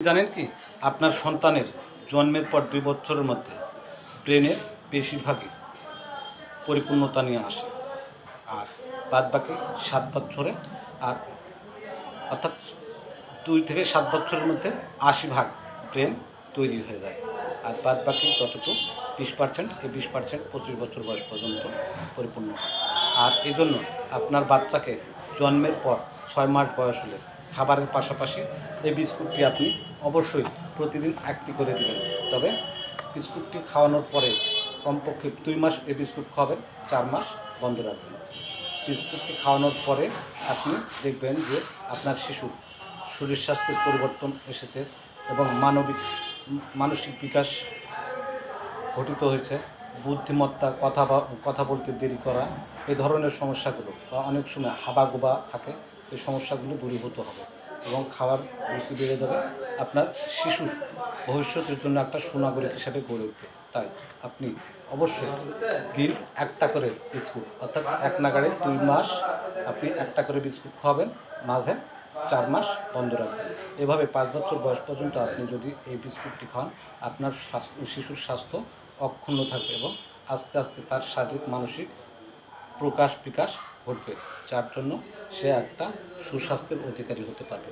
জানেন কি? আপনার সন্তানের জন্মের পর দুই বছরের মধ্যে ব্রেনের বেশিরভাগই পরিপূর্ণতা নিয়ে আসে। আর বাদ বাকি সাত বছরে আর অর্থাৎ দুই থেকে সাত বছরের মধ্যে আশি ভাগ ব্রেন তৈরি হয়ে যায়। আর বাদ বাকি যতটুকু বিশ পার্সেন্ট এই বিশ পার্সেন্ট পঁচিশ বছর বয়স পর্যন্ত পরিপূর্ণ আর এই জন্য আপনার বাচ্চাকে জন্মের পর ছয় মাস বয়স হলে খাবারের পাশাপাশি এই বিস্কুটটি আপনি অবশ্যই প্রতিদিন একটি করে দেবেন। তবে বিস্কুটটি খাওয়ানোর পরে কমপক্ষে দুই মাস এই বিস্কুট খাওয়াবেন, চার মাস বন্ধ রাখবেন। বিস্কুটটি খাওয়ানোর পরে আপনি দেখবেন যে আপনার শিশুর শরীর স্বাস্থ্যের পরিবর্তন এসেছে এবং মানবিক, মানসিক বিকাশ ঘটিত হয়েছে। বুদ্ধিমত্তা, কথা কথা বলতে দেরি করা, এই ধরনের সমস্যাগুলো বা অনেক সময় হাবাগোবা থাকে। এই সমস্যাগুলো দূরীভূত হবে এবং খাওয়ার রুচি বেড়ে যাবে আপনার শিশুর ভবিষ্যতের জন্য একটা সুনাগরিক হিসাবে গড়ে উঠবে। তাই আপনি অবশ্যই দিন একটা করে বিস্কুট, অর্থাৎ এক নাগাড়ে দুই মাস আপনি একটা করে বিস্কুট খাওয়াবেন, মাঝে চার মাস বন্ধ রাখবেন। এভাবে পাঁচ বছর বয়স পর্যন্ত আপনি যদি এই বিস্কুটটি খান, আপনার শিশুর স্বাস্থ্য অক্ষুণ্ণ থাকবে এবং আস্তে আস্তে তার শারীরিক, মানসিক প্রকাশ বিকাশ ঘটবে। যার জন্য সে একটা সুস্বাস্থ্যের অধিকারী হতে পারবে।